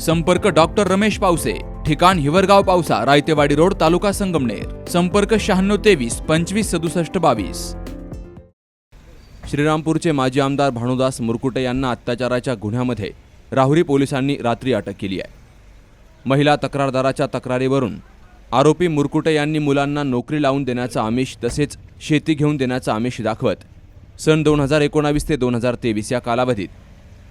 संपर्क डॉक्टर रमेश पावसे ठिकाण हिवरगाव पावसा रायतेवाडी रोड तालुका संगमनेर. संपर्क शहाण्णव तेवीस पंचवीस सदुसष्ट बावीस. श्रीरामपूरचे माजी आमदार भानुदास मुरकुटे यांना अत्याचाराच्या गुन्ह्यामध्ये राहुरी पोलिसांनी रात्री अटक केली आहे. महिला तक्रारदाराच्या तक्रारीवरून आरोपी मुरकुटे यांनी मुलांना नोकरी लावून देण्याचं आमिष तसेच शेती घेऊन देण्याचं आमिष दाखवत सन दोन हजार एकोणावीस ते दोन हजार तेवीस या कालावधीत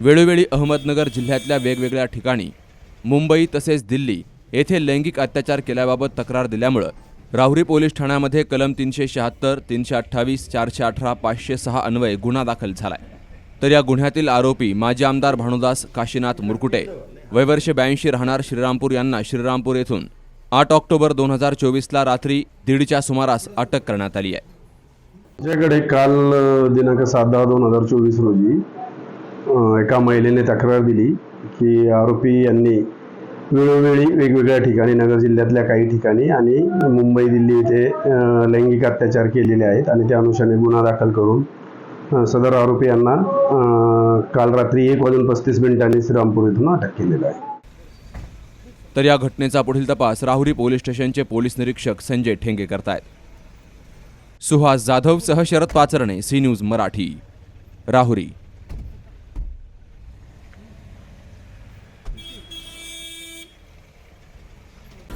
वेळोवेळी अहमदनगर जिल्ह्यातल्या वेगवेगळ्या ठिकाणी मुंबई तसेच दिल्ली येथे लैंगिक अत्याचार केल्याबाबत तक्रार दिल्यामुळं राहुरी पोलीस ठाण्यामध्ये कलम तीनशे शहात्तर तीनशे अठ्ठावीस चारशे अठरा पाचशे सहा अन्वये गुन्हा दाखल झालाय. तर या गुन्ह्यातील आरोपी माजी आमदार भानुदास काशीनाथ मुरकुटे वयवर्ष ब्याऐंशी राहणार श्रीरामपूर यांना श्रीरामपूर येथून आठ ऑक्टोबर दोन हजार चोवीसला रात्री दीडच्या सुमारास अटक करण्यात आली आहे. माझ्याकडे काल दिनांक सात दहा दोन हजार चोवीस रोजी एका महिलेने तक्रार दिली की आरोपी यांनी वेळोवेळी वेगवेगळ्या ठिकाणी नगर जिल्ह्यातल्या काही ठिकाणी आणि मुंबई दिल्ली येथे लैंगिक अत्याचार केलेले आहेत आणि त्या अनुषंगाने गुन्हा दाखल करून सदर आरोपी यांना काल रात्री एक वाजून पस्तीस मिनिटांनी श्रीरामपूर इथून अटक केलेलं आहे. तर या घटनेचा पुढील तपास राहुरी पोलीस स्टेशनचे पोलीस निरीक्षक संजय ठेंगे करतायत. Suhas जाधवसह Sharad Pacharane C news Marathi. Rahuri